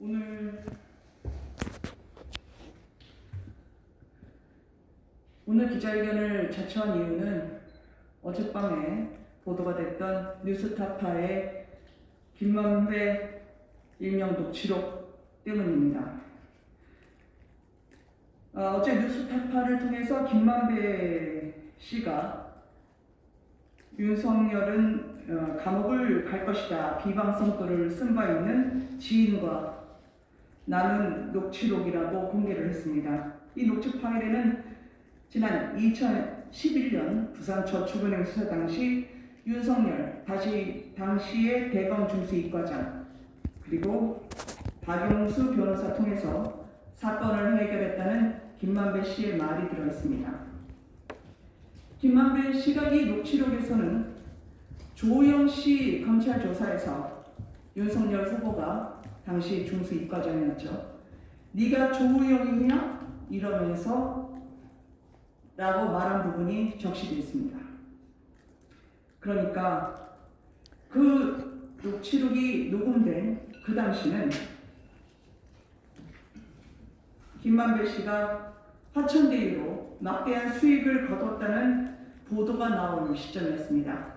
오늘 오늘 기자회견을 자처한 이유는 어젯밤에 보도가 됐던 뉴스타파의 김만배 일명 녹취록 때문입니다. 어, 어제 뉴스타파를 통해서 김만배 씨가 윤석열은 어, 감옥을 갈 것이다 비방성 글을 쓴 바 있는 지인과 나눈 녹취록이라고 공개를 했습니다. 이 녹취 파일에는 지난 2011년 부산 저축은행 수사 당시 윤석열 다시 당시의 대검 중수이과장 그리고 박용수 변호사 통해서 사건을 해결했다는 김만배 씨의 말이 들어 있습니다. 김만배 씨가 이 녹취록에서는 조영 씨 검찰 조사에서 윤석열 후보가 당시 중수 이과장이었죠. 네가 조우영이냐 이러면서 라고 말한 부분이 적시되어 있습니다. 그러니까 그 녹취록이 녹음된 그 당시는 김만배 씨가 화천대유로 막대한 수익을 거뒀다는 보도가 나온 시점이었습니다.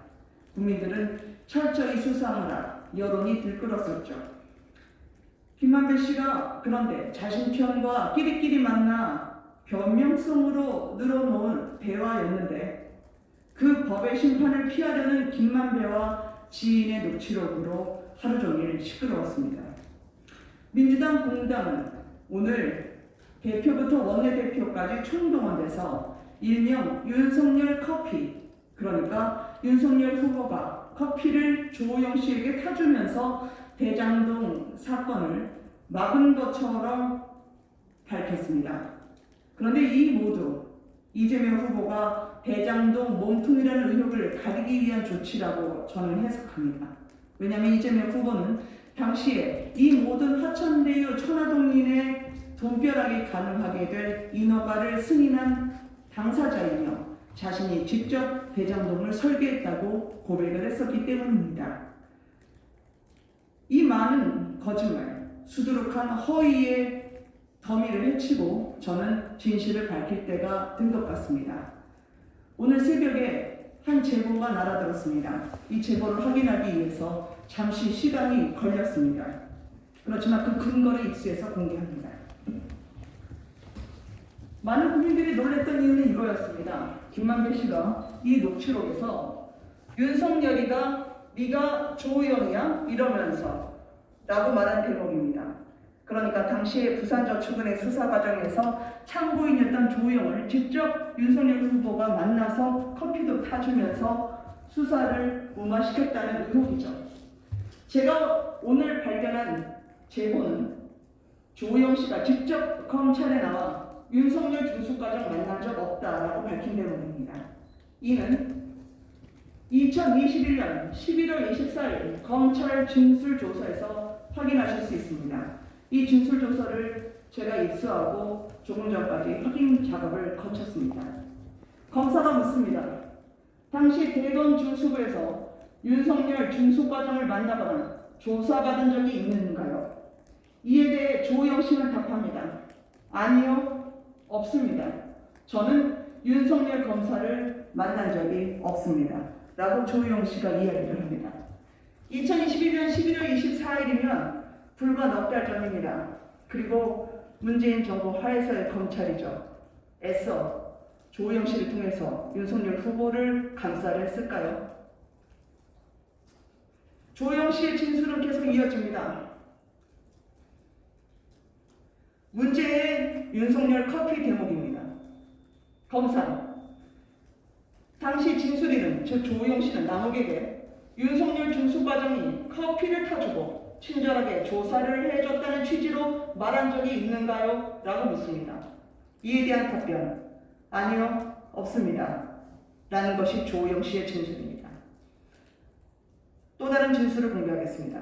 국민들은 철저히 수사하라 여론이 들끓었었죠. 김만배 씨가 그런데 자신 편과 끼리끼리 만나 변명성으로 늘어놓은 대화였는데 그 법의 심판을 피하려는 김만배와 지인의 녹취록으로 하루 종일 시끄러웠습니다. 민주당 공당은 오늘 대표부터 원내대표까지 총동원돼서 일명 윤석열 커피 그러니까 윤석열 후보가 커피를 조호영 씨에게 타주면서 대장동 사건을 막은 것처럼 밝혔습니다. 그런데 이 모두 이재명 후보가 대장동 몸통이라는 의혹을 가리기 위한 조치라고 저는 해석합니다. 왜냐하면 이재명 후보는 당시에 이 모든 화천대유 천화동인의 돈벼락이 가능하게 될 인허가를 승인한 당사자이며 자신이 직접 대장동을 설계했다고 고백을 했었기 때문입니다. 이 많은 거짓말, 수두룩한 허위의 더미를 해치고 저는 진실을 밝힐 때가 된 것 같습니다. 오늘 새벽에 한 제보가 날아들었습니다. 이 제보를 확인하기 위해서 잠시 시간이 걸렸습니다. 그렇지만 그 근거를 입수해서 공개합니다. 많은 국민들이 놀랬던 이유는 이거였습니다. 김만배 씨가 이 녹취록에서 윤석열이가 네가 조우영이야 이러면서 라고 말한 대목입니다. 그러니까 당시에 부산저축은행 수사 과정에서 참고인이었던 조우영을 직접 윤석열 후보가 만나서 커피도 타주면서 수사를 무마시켰다는 의혹이죠. 제가 오늘 발견한 제보는 조우영 씨가 직접 검찰에 나와 윤석열 중수과장 만난 적 없다라고 밝힌 내용입니다. 이는 2021년 11월 24일 검찰 진술 조서에서 확인하실 수 있습니다. 이 진술 조서를 제가 입수하고 조금 전까지 확인 작업을 거쳤습니다. 검사가 묻습니다. 당시 대검 중수부에서 윤석열 중수과장을 만나거나 조사받은 적이 있는가요? 이에 대해 조영 씨는 답합니다. 아니요, 없습니다. 저는 윤석열 검사를 만난 적이 없습니다. 라고 조영 씨가 이야기를 합니다. 2021년 11월 24일이면 불과 넉 달 전입니다. 그리고 문재인 정부 하에서의 검찰이죠. 애써 조영 씨를 통해서 윤석열 후보를 감싸려 했을까요? 조영 씨의 진술은 계속 이어집니다. 문제의 윤석열 커피 대목입니다. 검사. 당시 진술인은 즉 조영 씨는 남욱에게 윤석열 중수과장이 커피를 타주고 친절하게 조사를 해줬다는 취지로 말한 적이 있는가요? 라고 묻습니다. 이에 대한 답변 아니요 없습니다. 라는 것이 조영 씨의 진술입니다. 또 다른 진술을 공개하겠습니다.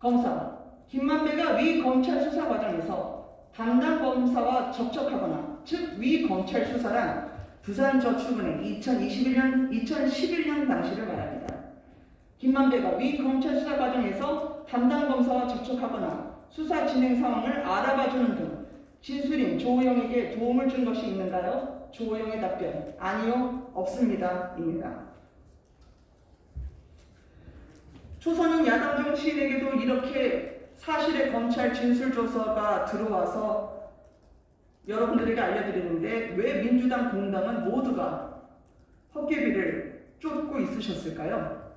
검사 김만배가 위 검찰 수사 과정에서 담당 검사와 접촉하거나 즉 위 검찰 수사란 부산저축은행 2021년 2011년 당시를 말합니다. 김만배가 위 검찰 수사 과정에서 담당 검사와 접촉하거나 수사 진행 상황을 알아봐주는 등 진술인 조호영에게 도움을 준 것이 있는가요? 조호영의 답변 아니요 없습니다 입니다. 초선인 야당정 시인에게도 이렇게 사실의 검찰 진술 조서가 들어와서 여러분들에게 알려드리는데 왜 민주당 공당은 모두가 헛개비를 쫓고 있으셨을까요?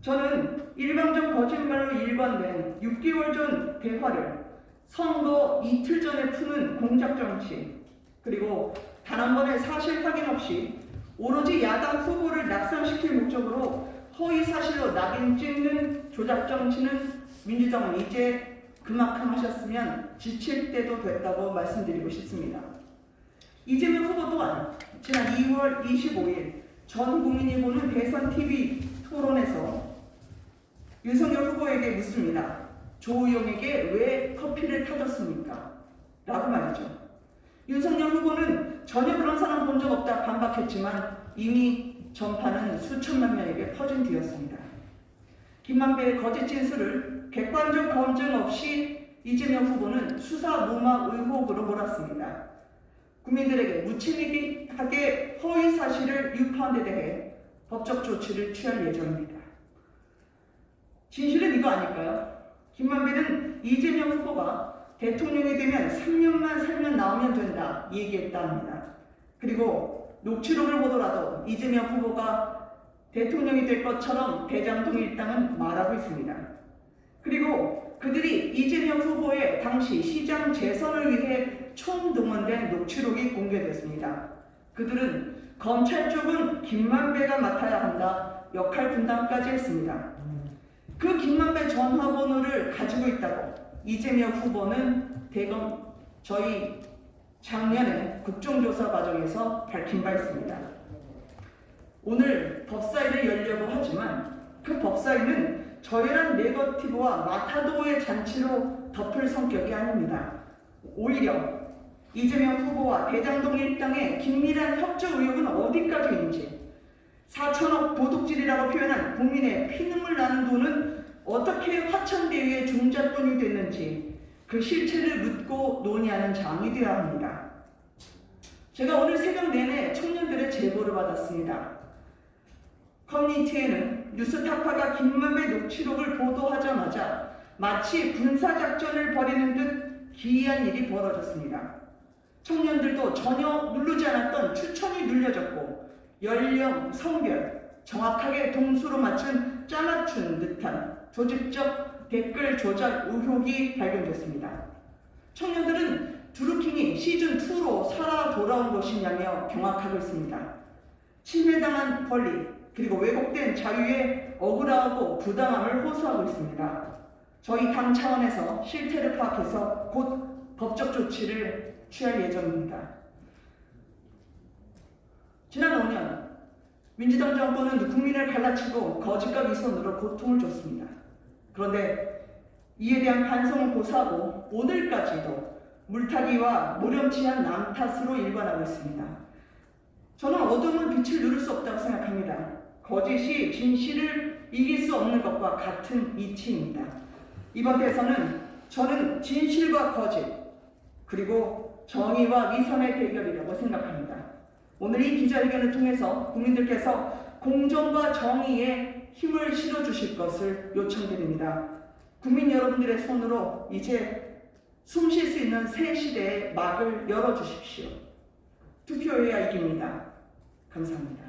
저는 일방적 거짓말로 일관된 6개월 전 대화를 선거 이틀 전에 푸는 공작 정치 그리고 단 한 번의 사실 확인 없이 오로지 야당 후보를 낙선시킬 목적으로 허위 사실로 낙인 찍는 조작 정치는 민주당은 이제 그만큼 하셨으면 지칠 때도 됐다고 말씀드리고 싶습니다. 이재명 후보 또한 지난 2월 25일 전 국민이 보는 대선 TV 토론에서 윤석열 후보에게 묻습니다. 조우영에게 왜 커피를 타줬습니까? 라고 말이죠. 윤석열 후보는 전혀 그런 사람 본 적 없다 반박했지만 이미 전파는 수천만 명에게 퍼진 뒤였습니다. 김만배의 거짓 진술을 객관적 검증 없이 이재명 후보는 수사 무마 의혹으로 몰았습니다. 국민들에게 무책임하게 허위 사실을 유포한 데 대해 법적 조치를 취할 예정입니다. 진실은 이거 아닐까요? 김만배는 이재명 후보가 대통령이 되면 3년만 살면 나오면 된다 얘기했다 합니다. 그리고 녹취록을 보더라도 이재명 후보가 대통령이 될 것처럼 대장동 일당은 말하고 있습니다. 그리고 그들이 이재명 후보의 당시 시장 재선을 위해 총동원된 녹취록이 공개됐습니다. 그들은 검찰 쪽은 김만배가 맡아야 한다 역할 분담까지 했습니다. 그 김만배 전 화번호를 가지고 있다고 이재명 후보는 대검 저희 작년에 국정조사 과정에서 밝힌 바 있습니다. 오늘 법사위를 열려고 하지만 그 법사위는 저열한 네거티브와 마타도의 잔치로 덮을 성격이 아닙니다. 오히려 이재명 후보와 대장동 일당의 긴밀한 협조 의혹은 어디까지인지 4천억 도둑질이라고 표현한 국민의 피눈물 나는 돈은 어떻게 화천대유의 중잣돈이 됐는지 그 실체를 묻고 논의하는 장이 되어야 합니다. 제가 오늘 새벽 내내 청년들의 제보를 받았습니다. 커뮤니티에는 뉴스타파가 김만배 녹취록을 보도하자마자 마치 군사작전을 벌이는 듯 기이한 일이 벌어졌습니다. 청년들도 전혀 누르지 않았던 추천이 눌려졌고 연령, 성별 정확하게 동수로 맞춘 짜맞춘 듯한 조직적 댓글 조작 의혹이 발견됐습니다. 청년들은 드루킹이 시즌2로 살아 돌아온 것이냐며 경악하고 있습니다. 침해당한 권리, 그리고 왜곡된 자유에 억울하고 부당함을 호소하고 있습니다. 저희 당 차원에서 실태를 파악해서 곧 법적 조치를 취할 예정입니다. 지난 5년 민주당 정권은 국민을 갈라치고 거짓과 위선으로 고통을 줬습니다. 그런데 이에 대한 반성을 고사하고 오늘까지도 물타기와 모렴치한 남 탓으로 일관하고 있습니다. 저는 어둠은 빛을 누를 수 없다고 생각합니다. 거짓이 진실을 이길 수 없는 것과 같은 이치입니다. 이번 대선은 저는 진실과 거짓 그리고 정의와 위선의 대결이라고 생각합니다. 오늘 이 기자회견을 통해서 국민들께서 공정과 정의에 힘을 실어주실 것을 요청드립니다. 국민 여러분들의 손으로 이제 숨 쉴 수 있는 새 시대의 막을 열어주십시오. 투표해야 이깁니다. 감사합니다.